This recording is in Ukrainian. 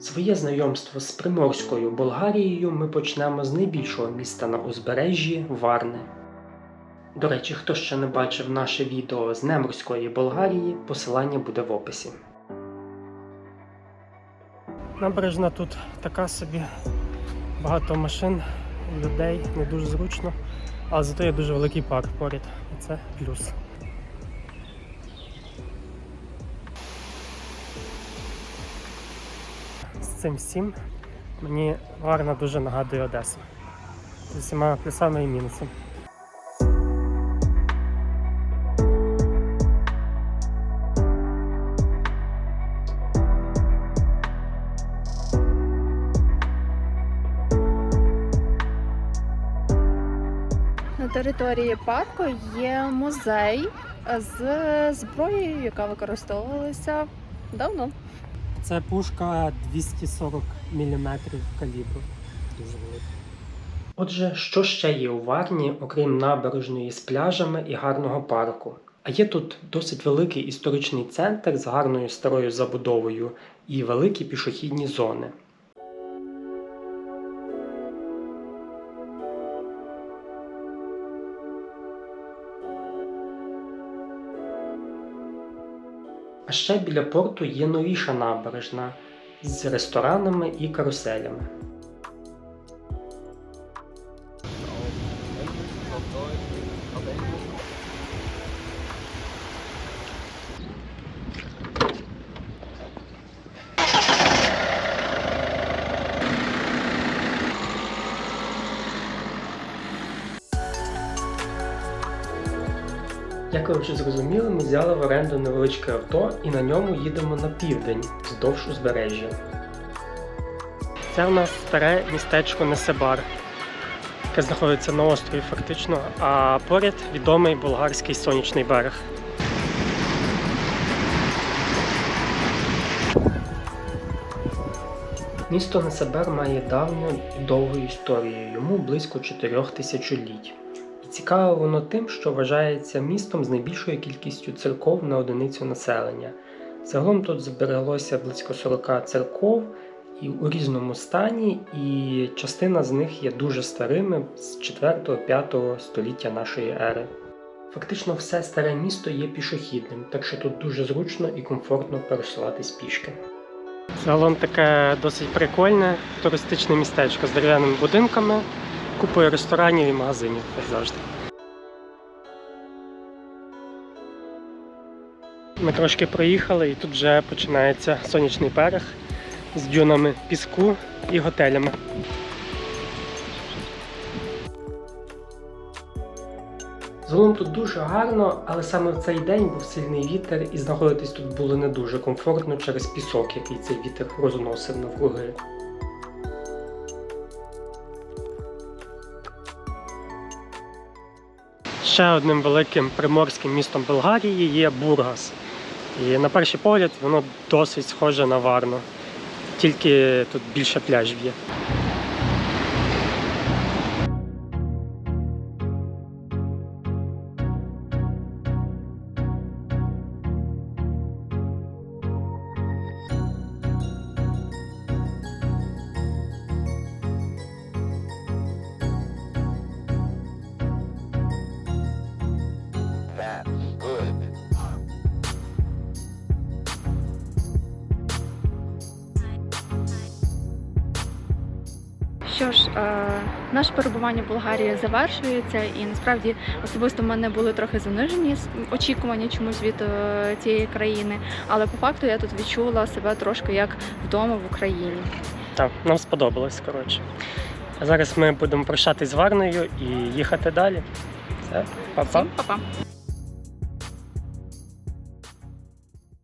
Своє знайомство з Приморською Болгарією ми почнемо з найбільшого міста на узбережжі Варни. До речі, хто ще не бачив наше відео з Неморської Болгарії, посилання буде в описі. Набережна тут така собі, багато машин, людей, не дуже зручно, але зато є дуже великий парк поряд. І це плюс. З цим всім мені Варна дуже нагадує Одесу. З усіма плюсами і мінусами. На території парку є музей з зброєю, яка використовувалася давно. Це пушка 240 мм калібру. Дуже велика. Отже, що ще є у Варні, окрім набережної з пляжами і гарного парку? А є тут досить великий історичний центр з гарною старою забудовою і великі пішохідні зони. А ще біля порту є новіша набережна з ресторанами і каруселями. Як ви вже зрозуміли, ми взяли в оренду невеличке авто і на ньому їдемо на південь вздовж узбережжя. Це в нас старе містечко Несебар, яке знаходиться на острові фактично, а поряд відомий болгарський сонячний берег. Місто Несебер має давню довгу історію, йому близько чотирьох тисячоліть. Цікаве воно тим, що вважається містом з найбільшою кількістю церков на одиницю населення. Загалом тут збереглося близько 40 церков і у різному стані, і частина з них є дуже старими з 4-5 століття нашої ери. Фактично все старе місто є пішохідним, так що тут дуже зручно і комфортно пересуватись пішки. Загалом таке досить прикольне туристичне містечко з дерев'яними будинками, купою ресторанів і магазинів, як завжди. Ми трошки проїхали і тут вже починається сонячний берег з дюнами піску і готелями. Загалом тут дуже гарно, але саме в цей день був сильний вітер і знаходитись тут було не дуже комфортно через пісок, який цей вітер розносив навкруги. Ще одним великим приморським містом Болгарії є Бургас. І на перший погляд воно досить схоже на Варну, тільки тут більше пляжів є. Що ж, е, наше перебування в Болгарії завершується, і насправді особисто в мене були трохи занижені очікування чомусь від е, цієї країни, але по факту я тут відчула себе трошки як вдома в Україні. Так, нам сподобалось, коротше. Зараз ми будемо прощатись з Варною і їхати далі. Все, па-па. Всім па-па!